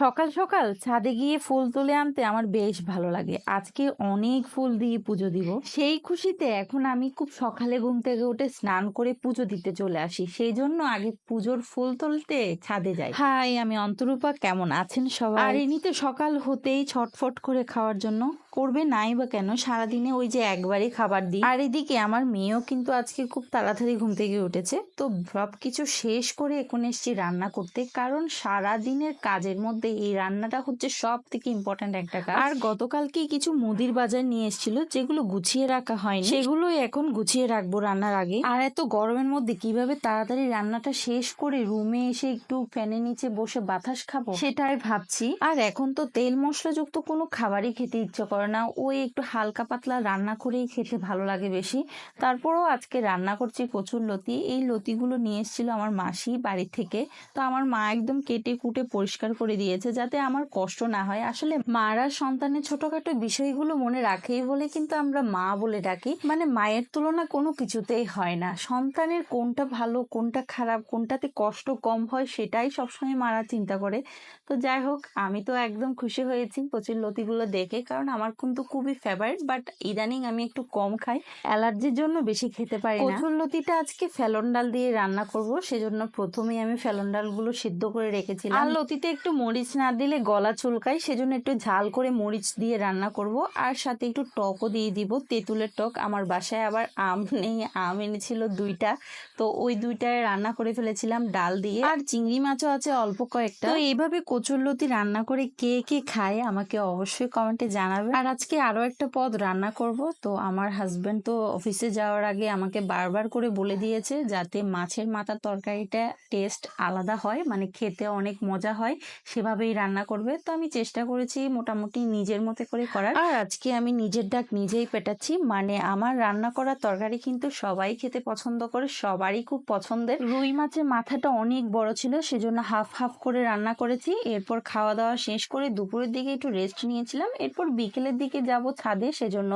সকাল সকাল ছাদে গিয়ে ফুল তুলে আনতে আমার বেশ ভালো লাগে। আজকে অনেক ফুল দিয়ে পুজো দিব। সেই খুশিতে এখন আমি খুব সকালে ঘুম থেকে উঠে স্নান করে পুজো দিতে চলে আসি। সেই জন্য আগে পুজোর ফুল তুলতে ছাদে যাই। হাই আমি অন্তরূপা। কেমন আছেন সবাই? আর এমনিতে সকাল হতেই ছটফট করে খাওয়ার জন্য। করবে নাই বা কেন? সারাদিনে ওই যে একবারই খাবার দিই। আর এদিকে আমার মেয়েও কিন্তু আজকে খুব তাড়াতাড়ি ঘুম থেকে উঠেছে। তো সব কিছু শেষ করে এখন এসছি রান্না করতে। কারণ সারা দিনের কাজের মধ্যে এই রান্নাটা হচ্ছে সব থেকে ইম্পর্ট্যান্ট একটা কাজ। আর গতকালকেই কিছু মুদির বাজার নিয়ে এসেছিল, যেগুলো গুছিয়ে রাখা হয়নি। সেগুলোই এখন গুছিয়ে রাখব রান্নার আগে। আর এত গরমের মধ্যে কীভাবে তাড়াতাড়ি রান্নাটা শেষ করে রুমে এসে একটু ফ্যানের নিচে বসে বাতাস খাব, সেটাই ভাবছি। আর এখন তো তেল মশলাযুক্ত কোনো খাবারই খেতে ইচ্ছে করে না। ওই একটু হালকা পাতলা রান্না করেই খেতে ভালো লাগে বেশি। তারপরেও আজকে রান্না করছি কচুর লতি। এই লতিগুলো নিয়ে এসেছিল আমার মাসি বাড়ি থেকে। তো আমার মা একদম কেটে কুটে পরিষ্কার করে দিয়েছে যাতে আমার কষ্ট না হয়। আসলে মারা সন্তানের ছোটখাটো বিষয়গুলো মনে রাখেই বলে কিন্তু আমরা মা বলে ডাকি। মানে মায়ের তুলনা কোনো কিছুতেই হয় না। সন্তানের কোনটা ভালো, কোনটা খারাপ, কোনটাতে কষ্ট কম হয় সেটাই সবসময় মারা চিন্তা করে। তো যাই হোক, আমি তো একদম খুশি হয়েছি কচুর লতিগুলো দেখে। কারণ আমার কিন্তু খুবই ফেভারিট বাট ইদানিং আমি একটু কম খাই। অ্যালার্জির জন্য বেশি খেতে পারি না। লতিটা আজকে ফেলন ডাল দিয়ে রান্না করব সেজন্য প্রথমেই আমি ফেলন ডালগুলো সিদ্ধ করে রেখেছিলাম। আর লতিতে একটু মরিচ না দিলে গলা চুলকায় সেজন্য একটু ঝাল করে মরিচ দিয়ে রান্না করব। আর সাথে একটু টকও দিয়ে দিব তেঁতুলের টক। আমার বাসায় আবার আম নেই আম এনেছিল দুইটা। তো ওই দুইটায় রান্না করে ফেলেছিলাম ডাল দিয়ে। আর চিংড়ি মাছও আছে অল্প কয়েকটা। তো এইভাবে কচুরলতি রান্না করে কে কে খায় আমাকে অবশ্যই কমেন্টে জানাবে আর আজকে আরও একটা পদ রান্না করব। তো আমার হাজব্যান্ড তো অফিসে যাওয়ার আগে আমাকে বারবার করে বলে দিয়েছে যাতে মাছের মাথার তরকারিটা টেস্ট আলাদা হয় মানে খেতে অনেক মজা হয়, সেভাবেই রান্না করবে। তো আমি চেষ্টা করেছি মোটামুটি নিজের মতো করে করার। আর আজকে আমি নিজের ডাক নিজেই পেটাচ্ছি মানে আমার রান্না করা তরকারি কিন্তু সবাই খেতে পছন্দ করে, সবারই খুব পছন্দের। রুই মাছের মাথাটা অনেক বড় ছিল, সেজন্য হাফ হাফ করে রান্না করেছি। এরপর খাওয়া দাওয়া শেষ করে দুপুরের দিকে একটু রেস্ট নিয়েছিলাম। এরপর বিকেলের দিকে যাব ছাদে, সেজন্য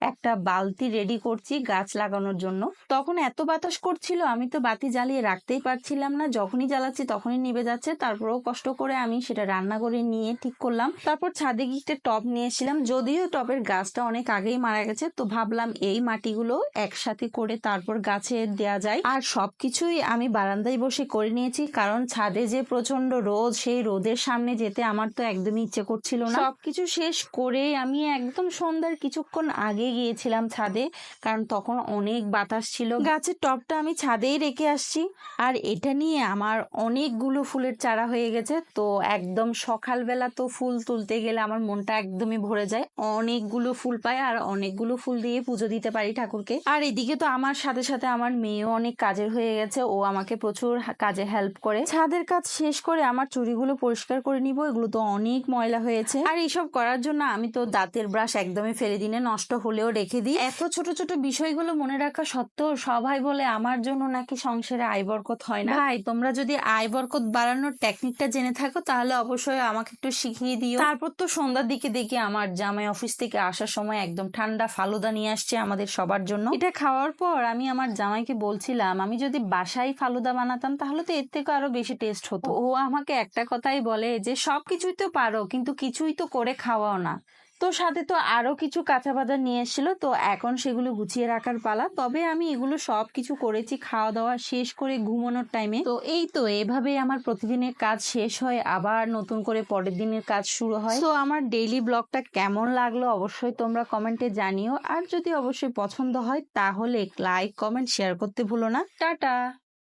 একটা বালতি রেডি করছি গাছ লাগানোর জন্য। তখন এত বাতাস করছিল, আমি তো বাতি জ্বালিয়ে রাখতেই পারছিলাম না। যখনই জ্বালাচ্ছি তখনই নিভে যাচ্ছে, তারপরেও কষ্ট করে আমি সেটা রান্না করে নিয়ে ঠিক করলাম। তারপর ছাদে গিয়ে একটা টব নিয়ে এসেছিলাম, যদিও টবের গাছটা অনেক আগেই মারা গেছে, তো ভাবলাম এই মাটিগুলো একসাথে করে তারপর গাছে দেয়া যায়। আর সবকিছুই আমি বারান্দায় বসে করে নিয়েছি, কারণ ছাদে যে প্রচণ্ড রোদ, সেই রোদের সামনে যেতে আমার তো একদমই ইচ্ছে করছিল না। সবকিছু শেষ করে আমি একদম সন্ধ্যার কিছুক্ষণ আগে গিয়েছিলাম ছাদে, কারণ তখন অনেক বাতাস ছিল। গাছের টবটা আমি ছাদেই রেখে আসছি। আর এটা নিয়ে আমার অনেকগুলো ফুলের চারা হয়ে গেছে। তো একদম সকালবেলা তো ফুল তুলতে গেলে আমার মনটা একদমই ভরে যায়। অনেকগুলো ফুল পাই আর অনেকগুলো ফুল দিয়ে পুজো দিতে পারি ঠাকুরকে। আর এদিকে তো আমার সাথে সাথে আমার মেয়েও অনেক কাজের হয়ে গেছে। ও আমাকে প্রচুর কাজে হেল্প করে। ছাদের কাজ শেষ করে আমার চুড়িগুলো পরিষ্কার করে নিব। এগুলো তো অনেক ময়লা হয়েছে। আর এইসব করার জন্য আমি তো দাঁতের ব্রাশ একদমই ফেলে দিনে নষ্ট হলেও রেখে দিই। এত ছোট ছোট বিষয়গুলো মনে রাখা সত্ত্বেও সবাই বলে আমার জন্য নাকি সংসারে আয় বরকত হয় না। ভাই তোমরা যদি আয় বরকত বাড়ানোর টেকনিকটা জেনে থাকো তাহলে অবশ্যই আমাকে একটু শিখিয়ে দিও। তারপর তো সন্ধ্যার দিকে দেখি আমার জামাই অফিস থেকে আসার সময় একদম ঠান্ডা ফালুদা নিয়ে আসছে আমাদের সবার জন্য। এটা খাওয়ার পর আমি আমার জামাইকে বলছিলাম আমি যদি বাসায় ফালুদা বানাতাম তাহলে তো এর থেকে আরও বেশি টেস্ট হতো। ও আমাকে একটা কথাই বলে যে সবকিছুই তো পারো কিন্তু কিছুই তো করে খাওয়াও না। তো সাথে তো আরও কিছু কাঁচা বাজার নিয়ে এসেছিল, তো এখন সেগুলো গুছিয়ে রাখার পালা। তবে আমি এগুলো সব কিছু করেছি খাওয়া দাওয়া শেষ করে ঘুমানোর টাইমে তো এই তো এভাবে আমার প্রতিদিনের কাজ শেষ হয়, আবার নতুন করে পরের দিনের কাজ শুরু হয়। তো আমার ডেইলি ব্লগটা কেমন লাগল অবশ্যই তোমরা কমেন্টে জানিও। আর যদি অবশ্যই পছন্দ হয়, তাহলে লাইক কমেন্ট শেয়ার করতে ভুলো না। টাটা!